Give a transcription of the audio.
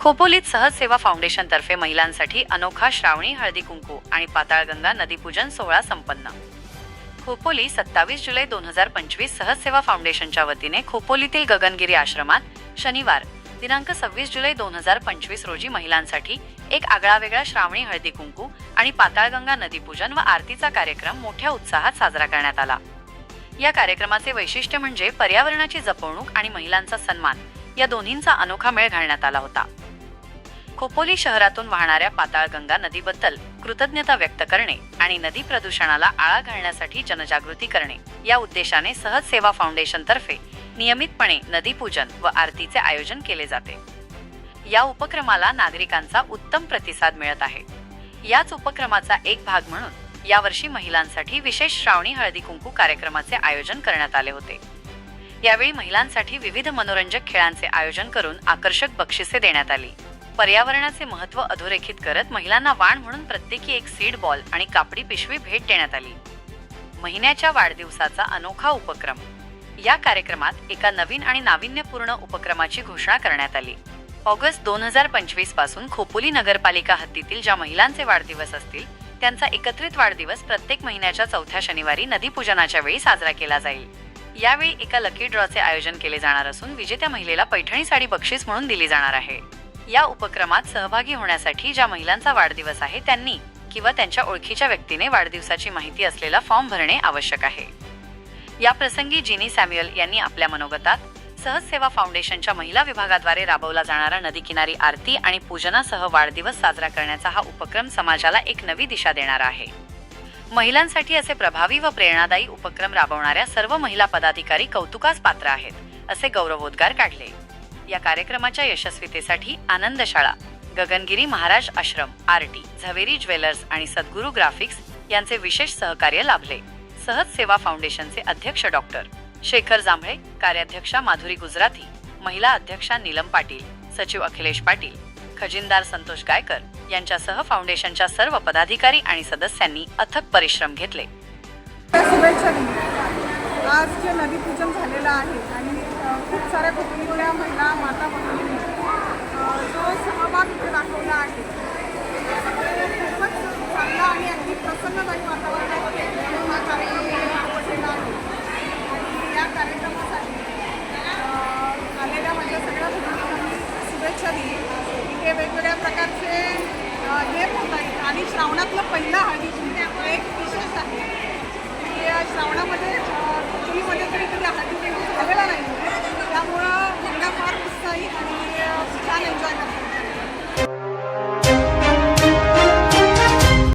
खोपोलीत सहज सेवा महिलांसाठी अनोखा श्रावणी हळदी कुंकू आणि पाताळगंगा नदीपूजन सोहळा संपन्न. खोपोली सत्तावीस जुलै दोन हजार पंचवीस सहजसेवा फाउंडेशनच्या वतीने खोपोलीतील गगनगिरी आश्रमात शनिवार दिनांक सव्वीस जुलै दोन हजार पंचवीस रोजी महिलांसाठी एक आगळावेगळा श्रावणी हळदी कुंकू आणि पाताळगंगा नदीपूजन व आरतीचा कार्यक्रम मोठ्या उत्साहात साजरा करण्यात आला. या कार्यक्रमाचे वैशिष्ट्य म्हणजे पर्यावरणाची जपवणूक आणि महिलांचा सन्मान या दोन्हींचा अनोखा मेळ घालण्यात आला होता. खोपोली शहरातून वाहणाऱ्या पाताळगंगा नदीबद्दल कृतज्ञता व्यक्त करणे आणि नदी प्रदूषणाला आळा घालण्यासाठी जनजागृती करणे. या उद्देशाने सहज सेवा फाउंडेशन तर्फे नियमितपणे नदीपूजन व आरतीचे आयोजन केले जाते. या उपक्रमाला नागरिकांचा उत्तम प्रतिसाद मिळत आहे. याच उपक्रमाचा एक भाग म्हणून यावर्षी महिलांसाठी विशेष श्रावणी हळदी कुंकू कार्यक्रमाचे आयोजन करण्यात आले होते. यावेळी महिलांसाठी विविध मनोरंजक खेळांचे आयोजन करून आकर्षक बक्षिसे देण्यात आली. पर्यावरणाचे महत्त्व अधोरेखित करत महिलांना वाण म्हणून प्रत्येकी एक सीड बॉल आणि कापडी पिशवी भेट देण्यात आली. महिन्याच्या वाढदिवसाचा अनोखा उपक्रम. या कार्यक्रमात एका नवीन आणि नाविन्यपूर्ण उपक्रमाची घोषणा करण्यात आली. ऑगस्ट दोन हजार पंचवीसपासून खोपोली नगरपालिका हद्दीतील ज्या महिलांचे वाढदिवस असतील त्यांचा एकत्रित वाढदिवस प्रत्येक महिन्याच्या चौथ्या शनिवारी नदीपूजनाच्या वेळी साजरा केला जाईल. यावेळी एका लकी ड्रॉचे आयोजन केले जाणार असून विजेत्या महिलेला पैठणी साडी बक्षीस म्हणून दिली जाणार आहे. या उपक्रमात सहभागी होण्यासाठी ज्या महिलांचा वाढदिवस आहे त्यांनी किंवा त्यांच्या ओळखीच्या व्यक्तीने वाढदिवसाची माहिती असलेला फॉर्म भरणे आवश्यक आहे. या प्रसंगी जिनी सॅम्युअल यांनी आपल्या मनोगतात सहज सेवा फाउंडेशनच्या महिला विभागाद्वारे राबवला जाणारा नदी किनारी आरती आणि पूजनासह वाढदिवस साजरा करण्याचा हा उपक्रम समाजाला एक नवी दिशा देणारा आहे. महिलांसाठी असे प्रभावी व प्रेरणादायी उपक्रम राबवणाऱ्या सर्व महिला पदाधिकारी कौतुकास पात्र आहेत असे गौरवोद्गार काढले. या कार्यक्रमाच्या यशस्वीतेसाठी आनंद शाळा गगनगिरी महाराज आश्रम आरटी झवेरी ज्वेलर्स आणि सद्गुरू ग्राफिक्स यांचे विशेष सहकार्य लाभले. सहज सेवा फाउंडेशनचे अध्यक्ष डॉक्टर शेखर जांभळे कार्याध्यक्षा माधुरी गुजराती महिला अध्यक्षा नीलम पाटील सचिव अखिलेश पाटील खजिनदार संतोष गायकर यांच्यासह फाउंडेशनच्या सर्व पदाधिकारी आणि सदस्यांनी अथक परिश्रम घेतले. शुभेच्छा आज जे नदीपूजन झालेलं आहे आणि खूप साऱ्या कुटुंबातल्या महिला माता भगिनी जो सहभाग इथे दाखवला आहे खूपच चांगला आणि अगदी प्रसन्नदायी वातावरणात म्हणून हा कार्यक्रम दाखवलेला आहे आणि या कार्यक्रमासाठी आलेल्या माझ्या सगळ्या भगिनींना शुभेच्छा दिली इथे वेगवेगळ्या प्रकारचे लेप होत आहेत. आणि श्रावणातलं पहिलं हळदी एक विशेष आहे.